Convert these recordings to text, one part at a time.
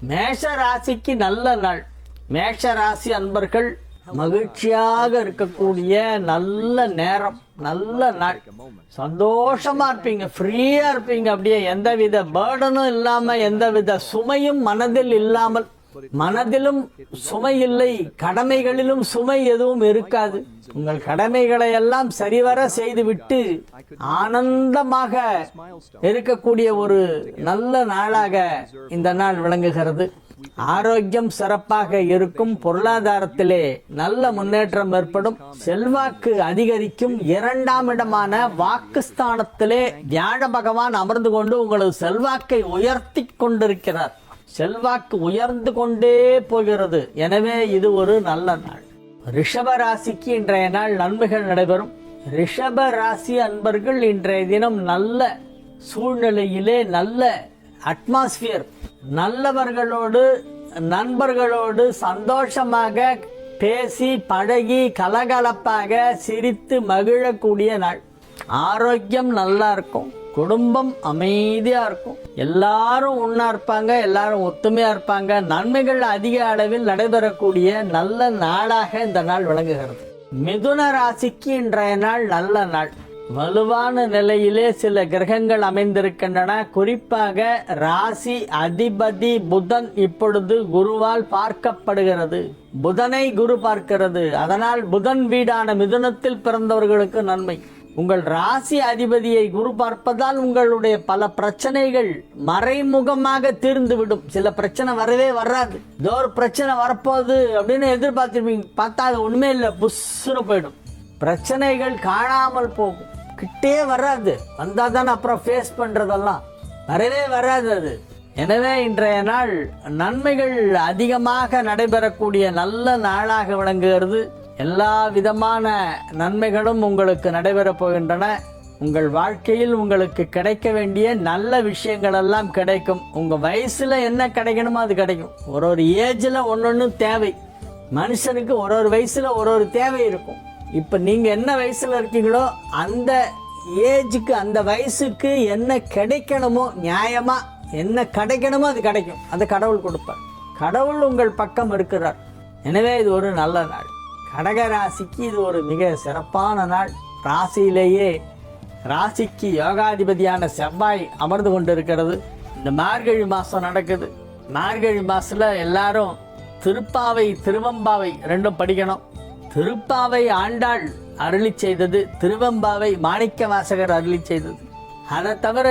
மேஷ ராசிக்கு நல்ல நாள். மேஷ ராசி அன்பர்கள் மகிழ்ச்சியாக இருக்கக்கூடிய நல்ல நேரம் நல்ல நாள். சந்தோஷமா இருப்பீங்க ஃப்ரீயா இருப்பீங்க. அப்படியே எந்தவித பேர்டனும் இல்லாம எந்தவித சுமையும் மனதில் இல்லாமல் மனதிலும் சுமை இல்லை கடமைகளிலும் சுமை எதுவும் இருக்காது. உங்கள் கடமைகளை எல்லாம் சரிவர செய்துவிட்டு ஆனந்தமாக இருக்கக்கூடிய ஒரு நல்ல நாளாக இந்த நாள் விளங்குகிறது. ஆரோக்கியம் சிறப்பாக இருக்கும் பொருளாதாரத்திலே நல்ல முன்னேற்றம் ஏற்படும். செல்வாக்கு அதிகரிக்கும். இரண்டாம் இடமான வாக்குஸ்தானத்திலே வியாழ பகவான் அமர்ந்து கொண்டு உங்களது செல்வாக்கை உயர்த்தி கொண்டிருக்கிறார். செல்வாக்கு உயர்ந்து கொண்டே போகிறது. எனவே இது ஒரு நல்ல நாள். ரிஷப ராசிக்கு இன்றைய நாள் நன்மைகள் நடைபெறும். ரிஷப ராசி அன்பர்கள் இன்றைய தினம் நல்ல சூழ்நிலையிலே நல்ல அட்மாஸ்பியர் நல்லவர்களோடு நண்பர்களோடு சந்தோஷமாக பேசி பழகி கலகலப்பாக சிரித்து மகிழக்கூடிய நாள். ஆரோக்கியம் நல்லா இருக்கும். குடும்பம் அமைதியாக இருக்கும். எல்லாரும் ஒன்றா இருப்பாங்க எல்லாரும் ஒத்துமையாக இருப்பாங்க. நன்மைகள் அதிக அளவில் நடைபெறக்கூடிய நல்ல நாளாக இந்த நாள் விளங்குகிறது. மிதுன ராசிக்கு இன்றைய நாள் நல்ல நாள். வலுவான நிலையிலே சில கிரகங்கள் அமைந்திருக்கின்றன. குறிப்பாக ராசி அதிபதி புதன் இப்பொழுது குருவால் பார்க்கப்படுகிறது. புதனை குரு பார்க்கிறது. அதனால் புதன் வீடான மிதுனத்தில் பிறந்தவர்களுக்கு நன்மை. உங்கள் ராசி அதிபதியை குரு பார்ப்பதால் உங்களுடைய பல பிரச்சனைகள் மறைமுகமாக தீர்ந்துவிடும். சில பிரச்சனை வரவே வராது. ஏதோ ஒரு பிரச்சனை வரப்போகுது அப்படின்னு எதிர்பார்த்திருப்பீங்க. பார்த்தா அது ஒண்ணுமே இல்லை. புஷ்ஷுன்னு போயிடும். பிரச்சனைகள் காணாமல் போகும். கிட்டே வராது. வந்தா தானே அப்புறம் ஃபேஸ் பண்றதெல்லாம். வரவே வராது அது. எனவே இன்றைய நாள் நன்மைகள் அதிகமாக நடைபெறக்கூடிய நல்ல நாளாக விளங்குகிறது. எல்லா விதமான நன்மைகளும் உங்களுக்கு நடைபெறப் போகின்றன. உங்கள் வாழ்க்கையில் உங்களுக்கு கிடைக்க வேண்டிய நல்ல விஷயங்கள் எல்லாம் கிடைக்கும். உங்கள் வயசில் என்ன கிடைக்கணுமோ அது கிடைக்கும். ஒரு ஒரு ஏஜில் ஒன்று தேவை. மனுஷனுக்கு ஒரு ஒரு வயசில் ஒரு ஒரு தேவை இருக்கும். இப்போ நீங்கள் என்ன வயசில் இருக்கீங்களோ அந்த ஏஜுக்கு அந்த வயசுக்கு என்ன கிடைக்கணுமோ நியாயமாக என்ன கிடைக்கணுமோ அது கிடைக்கும். அந்த கடவுள் கொடுப்பார். கடவுள் உங்கள் பக்கம் இருக்கிறார். எனவே இது ஒரு நல்ல நாள். கடக ராசிக்கு இது ஒரு மிக சிறப்பான நாள். ராசியிலேயே ராசிக்கு யோகாதிபதியான செவ்வாய் அமர்ந்து கொண்டிருக்கிறது. இந்த மார்கழி மாதம் நடக்குது. மார்கழி மாதத்தில் எல்லாரும் திருப்பாவை திருவம்பாவை ரெண்டும் படிக்கணும். திருப்பாவை ஆண்டாள் அருளி செய்தது திருவம்பாவை மாணிக்க வாசகர் அருளி செய்தது. அதை தவிர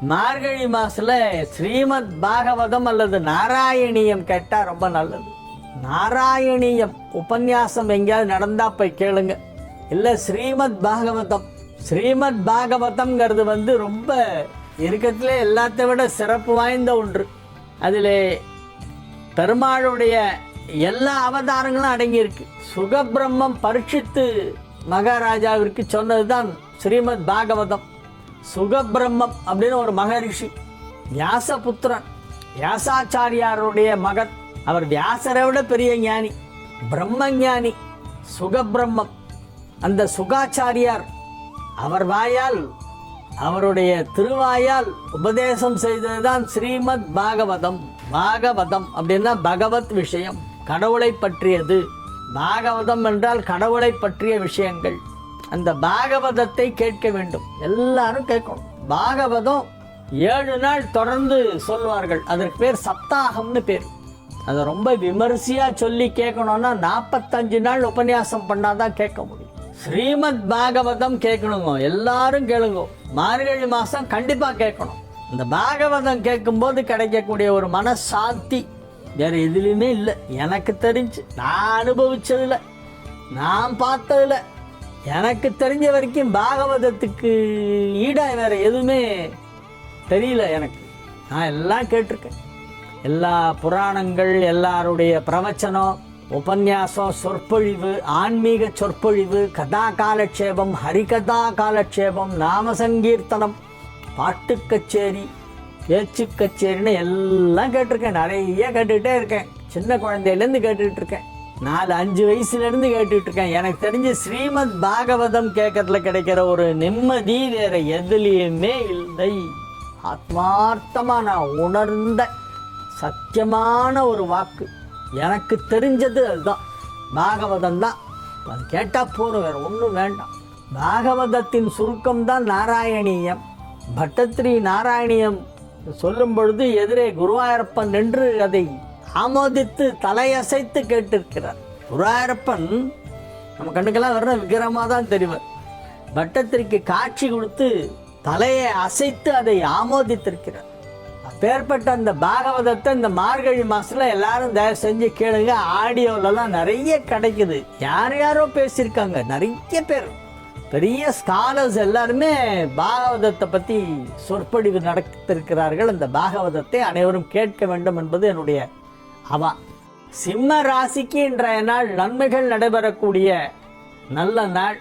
மார்கழி மாதத்தில் ஸ்ரீமத் பாகவதம் அல்லது நாராயணியம் கேட்டால் ரொம்ப நல்லது. நாராயணியம் உபன்யாசம் எங்கேயாவது நடந்தால் போய் கேளுங்க. இல்லை ஸ்ரீமத் பாகவதம். ஸ்ரீமத் பாகவதம்ங்கிறது வந்து ரொம்ப இருக்கத்திலே எல்லாத்தை விட சிறப்பு வாய்ந்த ஒன்று. அதில் பெருமாளுடைய எல்லா அவதாரங்களும் அடங்கியிருக்கு. சுகபிரம்மம் பரீட்சித்து மகாராஜாவிற்கு சொன்னதுதான் ஸ்ரீமத் பாகவதம். சுகபிரம்மம் அப்படின்னு ஒரு மகரிஷி வியாசபுத்திரன் வியாசாச்சாரியாருடைய மகன். அவர் வியாசரை விட பெரிய ஞானி பிரம்ம ஞானி சுகபிரம்மம். அந்த சுகாச்சாரியார் அவர் வாயால் அவருடைய திருவாயால் உபதேசம் செய்ததுதான் ஸ்ரீமத் பாகவதம். பாகவதம் அப்படின்னா பகவத் விஷயம் கடவுளை பற்றியது. பாகவதம் என்றால் கடவுளை பற்றிய விஷயங்கள். அந்த பாகவதத்தை கேட்க வேண்டும். எல்லாரும் கேட்கணும். பாகவதம் ஏழு நாள் தொடர்ந்து சொல்வார்கள். அதற்கு பேர் சப்தாகம்னு பேர். அதை ரொம்ப விமரிசையாக சொல்லி கேட்கணும்னா நாற்பத்தஞ்சு நாள் உபன்யாசம் பண்ணாதான் கேட்க முடியும். ஸ்ரீமத் பாகவதம் கேட்கணுங்க எல்லாரும் கேளுங்க. மார்கழி மாதம் கண்டிப்பாக கேட்கணும். இந்த பாகவதம் கேட்கும்போது கிடைக்கக்கூடிய ஒரு மனசாந்தி வேற எதுலையுமே இல்லை. எனக்கு தெரிஞ்சு நான் அனுபவிச்சதுல நான் பார்த்ததில்ல. எனக்கு தெரிஞ்ச வரைக்கும் பாகவதத்துக்கு ஈடாக வேறு எதுவுமே தெரியல எனக்கு. நான் எல்லாம் கேட்டிருக்கேன். எல்லா புராணங்கள் எல்லாருடைய பிரவச்சனம் உபன்யாசம் சொற்பொழிவு ஆன்மீக சொற்பொழிவு கதா காலட்சேபம் ஹரிகதா காலட்சேபம் நாம சங்கீர்த்தனம் பாட்டு கச்சேரி பேச்சு கச்சேரின்னு எல்லாம் கேட்டிருக்கேன். நிறைய கேட்டுக்கிட்டே இருக்கேன். சின்ன குழந்தையிலேருந்து கேட்டுக்கிட்டு இருக்கேன். நாலு அஞ்சு வயசுலேருந்து கேட்டுட்டு இருக்கேன். எனக்கு தெரிஞ்சு ஸ்ரீமத் பாகவதம் கேட்கறதுல கிடைக்கிற ஒரு நிம்மதி வேற எதுலேயுமே இல்லை. ஆத்மார்த்தமாக நான் உணர்ந்த சத்தியமான ஒரு வாக்கு. எனக்கு தெரிஞ்சது அதுதான். பாகவதம் தான். அது கேட்டால் போதும் வேறு ஒன்றும் வேண்டாம். பாகவதத்தின் சுருக்கம் தான் நாராயணீயம். பட்டத்ரி நாராயணியம் சொல்லும் பொழுது எதிரே குருவாயூரப்பன் நின்று அதை ஆமோதித்து தலையசைத்து கேட்டிருக்கிறார். குருவாயூரப்பன் நம்ம கண்ணுக்கெல்லாம் வர்ற விக்கிரமாக தான் தெரிவார். பட்டத்திற்கு காட்சி கொடுத்து தலையை அசைத்து அதை ஆமோதித்திருக்கிறார். பேர்பட்ட அந்த பாகவதத்தை இந்த மார்கழி மாசத்துல எல்லாரும் தயவு செஞ்சு கேளுங்க. ஆடியோவிலலாம் நிறைய கிடைக்குது. யார் யாரோ பேசியிருக்காங்க. நிறைய பேர். பெரிய ஸ்காலர்ஸ் எல்லாருமே பாகவதத்தை பற்றி சொற்பொழிவு நடத்திருக்கிறார்கள். அந்த பாகவதத்தை அனைவரும் கேட்க வேண்டும் என்பது என்னுடைய அவா. சிம்ம ராசிக்கு இன்றைய நாள் நன்மைகள் நடைபெறக்கூடிய நல்ல நாள்.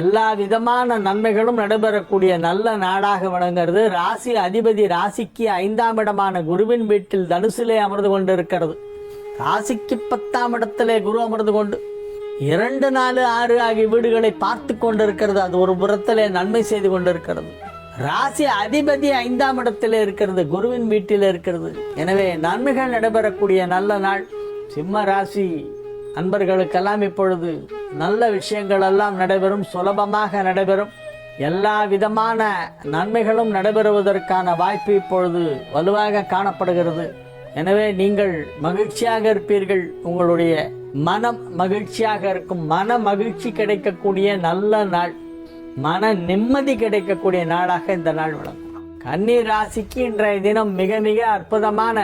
எல்லா விதமான நன்மைகளும் நடைபெறக்கூடிய நல்ல நாடாக விளங்குகிறது. ராசி அதிபதி ராசிக்கு ஐந்தாம் இடமான குருவின் வீட்டில் தனுசிலே அமர்ந்து கொண்டிருக்கிறது. ராசிக்கு பத்தாம் இடத்திலே குரு அமர்ந்து கொண்டு இரண்டு நாலு ஆறு ஆகிய வீடுகளை பார்த்து கொண்டிருக்கிறது. அது ஒரு புறத்திலே நன்மை செய்து கொண்டிருக்கிறது. ராசி அதிபதி ஐந்தாம் இடத்தில் இருக்கிறது குருவின் வீட்டில் இருக்கிறது. எனவே நன்மைகள் நடைபெறக்கூடிய நல்ல நாள். சிம்ம ராசி. அன்பர்களுக்கெல்லாம் இப்பொழுது நல்ல விஷயங்கள் எல்லாம் நடைபெறும் சுலபமாக நடைபெறும். எல்லா விதமான நன்மைகளும் நடைபெறுவதற்கான வாய்ப்பு இப்பொழுது வலுவாக காணப்படுகிறது. எனவே நீங்கள் மகிழ்ச்சியாக இருப்பீர்கள். உங்களுடைய மனம் மகிழ்ச்சியாக இருக்கும். மன மகிழ்ச்சி கிடைக்கக்கூடிய நல்ல நாள் மன நிம்மதி கிடைக்கக்கூடிய நாளாக இந்த நாள் விளங்கும். கன்னி ராசிக்கு இன்றைய தினம் மிக மிக அற்புதமான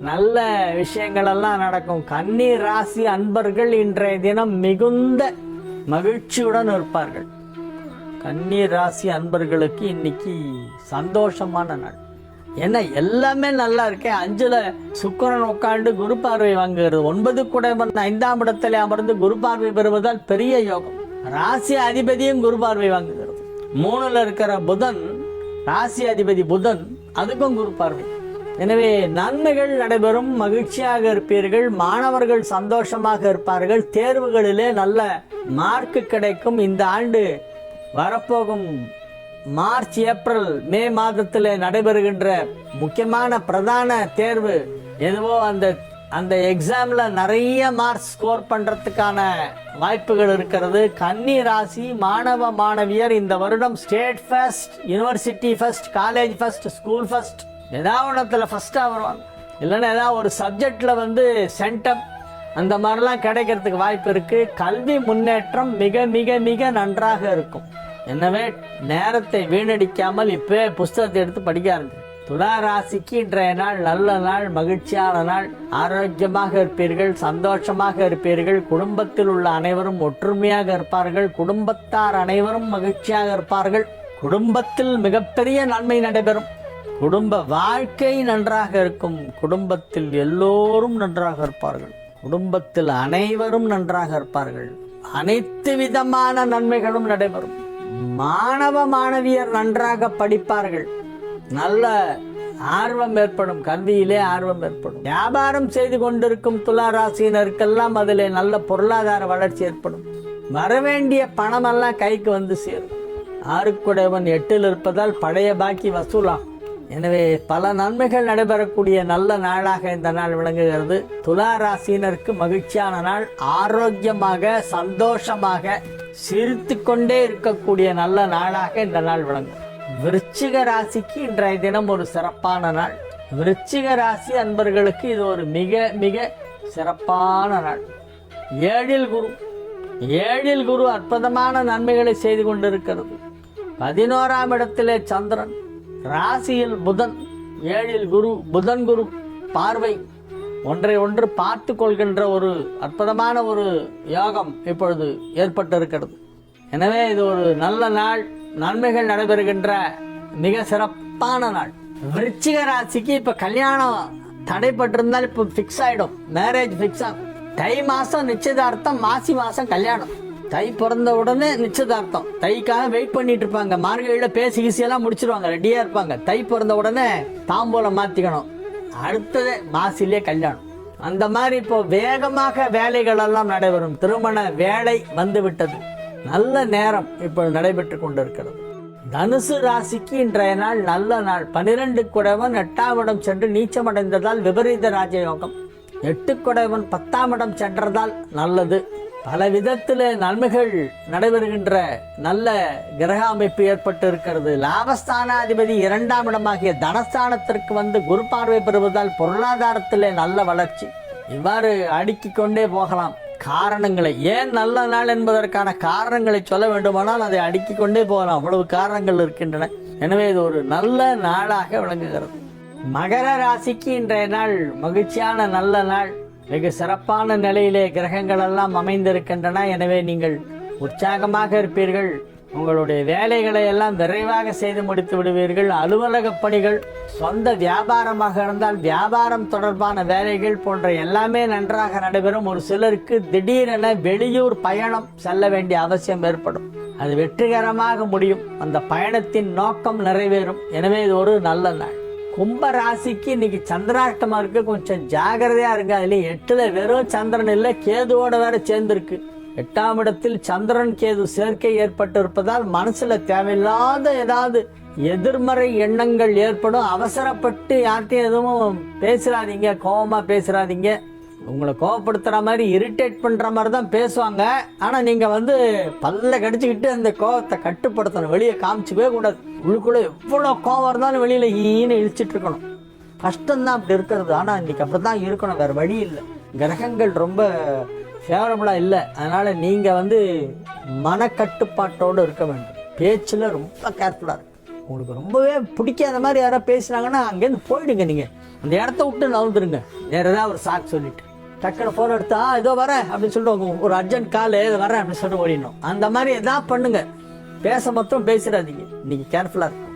நல்ல விஷயங்கள் எல்லாம் நடக்கும். கன்னி ராசி அன்பர்கள் இன்றைய தினம் மிகுந்த மகிழ்ச்சியுடன் இருப்பார்கள். கன்னி ராசி அன்பர்களுக்கு இன்னைக்கு சந்தோஷமான நாள். ஏன்னா எல்லாமே நல்லா இருக்கே. அஞ்சுல சுக்கரன் உட்காந்து குரு பார்வை வாங்குகிறது. ஒன்பது குடைவன் ஐந்தாம் இடத்துல அமர்ந்து குரு பார்வை பெறுவதால் பெரிய யோகம். ராசி அதிபதியும் குரு பார்வை வாங்குகிறது. மூணுல இருக்கிற புதன் ராசி அதிபதி புதன் அதுக்கும் குரு பார்வை. எனவே நன்மைகள் நடைபெறும் மகிழ்ச்சியாக இருப்பீர்கள் மாணவர்கள் சந்தோஷமாக இருப்பார்கள் தேர்வுகளிலே நல்ல மார்க்கு கிடைக்கும். இந்த ஆண்டு வரப்போகும் மார்ச் ஏப்ரல் மே மாதத்தில் நடைபெறுகின்ற முக்கியமான பிரதான தேர்வு எதுவோ அந்த அந்த எக்ஸாமில் நிறைய மார்க் ஸ்கோர் பண்ணுறதுக்கான வாய்ப்புகள் இருக்கிறது. கன்னி ராசி மாணவ மாணவியர் இந்த வருடம் state first university first college first school first ஏதாவது ஃபஸ்ட்டாக வருவாங்க. இல்லைன்னா ஏதாவது ஒரு சப்ஜெக்டில் வந்து சென்டம் அந்த மாதிரிலாம் கிடைக்கிறதுக்கு வாய்ப்பு இருக்குது கல்வி முன்னேற்றம் மிக மிக மிக நன்றாக இருக்கும். எனவே நேரத்தை வீணடிக்காமல் இப்போ புஸ்தகத்தை எடுத்து படிக்க ஆரம்பிச்சு துலா ராசிக்கு இன்றைய நாள் நல்ல நாள் மகிழ்ச்சியான நாள். ஆரோக்கியமாக இருப்பீர்கள் சந்தோஷமாக இருப்பீர்கள். குடும்பத்தில் உள்ள அனைவரும் ஒற்றுமையாக இருப்பார்கள். குடும்பத்தார் அனைவரும் மகிழ்ச்சியாக இருப்பார்கள். குடும்பத்தில் மிகப்பெரிய நன்மை நடைபெறும். குடும்ப வாழ்க்கை நன்றாக இருக்கும். குடும்பத்தில் எல்லோரும் நன்றாக இருப்பார்கள். குடும்பத்தில் அனைவரும் நன்றாக இருப்பார்கள். அனைத்து விதமான நன்மைகளும் நடைபெறும். மாணவ மாணவியர் நன்றாக படிப்பார்கள். நல்ல ஆர்வம் ஏற்படும். கல்வியிலே ஆர்வம் ஏற்படும். வியாபாரம் செய்து கொண்டிருக்கும் துலா ராசியினருக்கெல்லாம் அதிலே நல்ல பொருளாதார வளர்ச்சி ஏற்படும். வரவேண்டிய பணமெல்லாம் கைக்கு வந்து சேரும். ஆறுக்குடையவன் எட்டில் இருப்பதால் பழைய பாக்கி வசூலாகும். எனவே பல நன்மைகள் நடைபெறக்கூடிய நல்ல நாளாக இந்த நாள் விளங்குகிறது. துலா ராசியினருக்கு மகிழ்ச்சியான நாள். ஆரோக்கியமாக சந்தோஷமாக சிரித்து கொண்டே இருக்கக்கூடிய நல்ல நாளாக இந்த நாள் விளங்கும். விருச்சிக ராசிக்கு இன்றைய தினம் ஒரு சிறப்பான நாள். விருச்சிக ராசி அன்பர்களுக்கு இது ஒரு மிக மிக சிறப்பான நாள். ஏழில் குரு. ஏழில் குரு அற்புதமான நன்மைகளை செய்து கொண்டிருக்கிறது. பதினோராம் இடத்திலே சந்திரன். ராசியில் புதன் ஏழில் குரு புதன் குரு பார்வை. ஒன்றை ஒன்று பார்த்து கொள்கின்ற ஒரு அற்புதமான ஒரு யோகம் இப்பொழுது ஏற்பட்டிருக்கிறது. எனவே இது ஒரு நல்ல நாள் நன்மைகள் நடைபெறுகின்ற மிக சிறப்பான நாள். விருச்சிக ராசிக்கு இப்ப கல்யாணம் தடைப்பட்டிருந்தால் இப்போ ஃபிக்ஸ் ஆயிடும். மேரேஜ் ஃபிக்ஸ் ஆகும். தை மாசம் நிச்சயதார்த்தம் மாசி மாசம் கல்யாணம். தை பிறந்த உடனே நிச்சயதார்த்தம். தைக்காக வெயிட் பண்ணிட்டு இருப்பாங்க மார்கழியில் பேசி கீசியெல்லாம் முடிச்சிருவாங்க. ரெடியாக இருப்பாங்க. தை பிறந்த உடனே தாம்பூலம் மாற்றிக்கணும் அடுத்தது மாசிலே கல்யாணம். அந்த மாதிரி இப்போ வேகமாக வேலைகள் எல்லாம் நடைபெறும். திருமண வேலை வந்து விட்டது. நல்ல நேரம் இப்போ நடைபெற்று கொண்டிருக்கிறது. தனுசு ராசிக்கு இன்றைய நாள் நல்ல நாள். பனிரெண்டு குடைவன் எட்டாம் இடம் சென்று நீச்சமடைந்ததால் விபரீத ராஜயோகம். எட்டு குடைவன் பத்தாம் இடம் சென்றதால் நல்லது. பல விதத்தில் நன்மைகள் நடைபெறுகின்ற நல்ல கிரக அமைப்பு ஏற்பட்டு இருக்கிறது லாபஸ்தானாதிபதி இரண்டாம் இடமாகிய தனஸ்தானத்திற்கு வந்து குரு பார்வை பெறுவதால் பொருளாதாரத்தில் நல்ல வளர்ச்சி. இவ்வாறு அடுக்கிக் கொண்டே போகலாம். காரணங்களை ஏன் நல்ல நாள் என்பதற்கான காரணங்களை சொல்ல வேண்டுமானால் அதை அடுக்கிக் கொண்டே போகலாம். அவ்வளவு காரணங்கள் இருக்கின்றன. எனவே இது ஒரு நல்ல நாளாக விளங்குகிறது. மகர ராசிக்கு இன்றைய நாள் மகிழ்ச்சியான நல்ல நாள். வெகு சிறப்பான நிலையிலே கிரகங்கள் எல்லாம் அமைந்திருக்கின்றன. எனவே நீங்கள் உற்சாகமாக இருப்பீர்கள். உங்களுடைய வேலைகளை எல்லாம் விரைவாக செய்து முடித்து விடுவீர்கள். அலுவலக பணிகள் சொந்த வியாபாரமாக இருந்தால் வியாபாரம் தொடர்பான வேலைகள் போன்ற எல்லாமே நன்றாக நடைபெறும். ஒரு சிலருக்கு திடீரென வெளியூர் பயணம் செல்ல வேண்டிய அவசியம் ஏற்படும். அது வெற்றிகரமாக முடியும். அந்த பயணத்தின் நோக்கம் நிறைவேறும். எனவே இது ஒரு நல்ல நாள். கும்ப ராசிக்கு இன்னைக்கு சந்திராஷ்டமா இருக்கு. கொஞ்சம் ஜாகிரதையா இருங்க. அதுலயும் எட்டுல வெறும் சந்திரன் இல்ல கேதுவோட வேற சேர்ந்திருக்கு. எட்டாம் இடத்தில் சந்திரன் கேது சேர்க்கை ஏற்பட்டு இருப்பதால் மனசுல தேவையில்லாத ஏதாவது எதிர்மறை எண்ணங்கள் ஏற்படும். அவசரப்பட்டு யார்கிட்டையும் எதுவும் பேசுறாதீங்க கோபமா பேசுறாதீங்க உங்களை கோவப்படுத்துகிற மாதிரி இரிட்டேட் பண்ணுற மாதிரி தான் பேசுவாங்க. ஆனால் நீங்கள் வந்து பல்ல கடிச்சிக்கிட்டு அந்த கோவத்தை கட்டுப்படுத்தணும். வெளியே காமிச்சிக்கவே கூடாது. உள்ளுக்குள்ளே எவ்வளோ கோவம் இருந்தாலும் வெளியில் ஈன்னு இழிச்சிட்டு இருக்கணும். கஷ்டம்தான் அப்படி இருக்கிறது. ஆனால் இன்றைக்கி அப்படி தான் இருக்கணும். வேறு வழி இல்லை. கிரகங்கள் ரொம்ப ஃபேவரபுளாக இல்லை. அதனால் நீங்கள் வந்து மனக்கட்டுப்பாட்டோடு இருக்க வேண்டும். பேச்சில் ரொம்ப கேர்ஃபுல்லாக இருக்கும் உங்களுக்கு ரொம்பவே பிடிக்காத மாதிரி யாராவது பேசுனாங்கன்னா அங்கேருந்து போயிடுங்க நீங்கள் அந்த இடத்த விட்டு நவுந்துருங்க வேறு ஏதாவது ஒரு சாக்கு சொல்லிவிட்டு டக்குனு ஃபோன் எடுத்தா ஏதோ இதோ வரேன் அப்படின்னு சொல்லிட்டு ஒரு அர்ஜென்ட் கால் இது வரேன் அப்படின்னு சொல்லிட்டு ஓடிடணும். அந்த மாதிரி எதாவது பண்ணுங்க. பேச மொத்தம் பேசிடாதீங்க. நீங்கள் கேர்ஃபுல்லாக இருக்கும்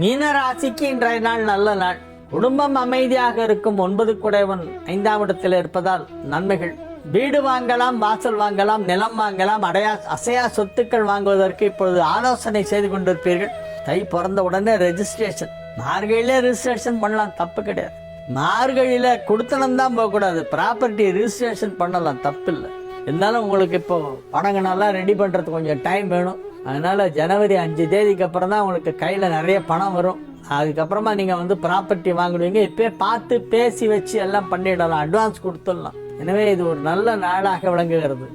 மீன ராசிக்கு இன்றைய நாள் நல்ல நாள். குடும்பம் அமைதியாக இருக்கும் ஒன்பது குடைவன் ஐந்தாம் இடத்தில் இருப்பதால் நன்மைகள். வீடு வாங்கலாம் வாசல் வாங்கலாம் நிலம் வாங்கலாம் அடையா அசையா சொத்துக்கள் வாங்குவதற்கு இப்பொழுது ஆலோசனை செய்து கொண்டிருப்பீர்கள். தை பிறந்த உடனே ரெஜிஸ்ட்ரேஷன் மார்கையிலே ரெஜிஸ்ட்ரேஷன் பண்ணலாம் தப்பு கிடையாது. மார்கழியில் கொடுத்தனம் தான் போகக்கூடாது. ப்ராப்பர்ட்டி ரிஜிஸ்ட்ரேஷன் பண்ணலாம் தப்பில்லை. இருந்தாலும் உங்களுக்கு இப்போ பணங்கனெல்லாம் ரெடி பண்ணுறதுக்கு கொஞ்சம் டைம் வேணும். அதனால் ஜனவரி அஞ்சு தேதிக்கு அப்புறம் தான் உங்களுக்கு கையில் நிறைய பணம் வரும். அதுக்கப்புறமா நீங்கள் வந்து ப்ராப்பர்ட்டி வாங்குவீங்க. இப்போயே பார்த்து பேசி வச்சு எல்லாம் பண்ணிடலாம். அட்வான்ஸ் கொடுத்துடலாம். எனவே இது ஒரு நல்ல நாளாக விளங்குகிறது.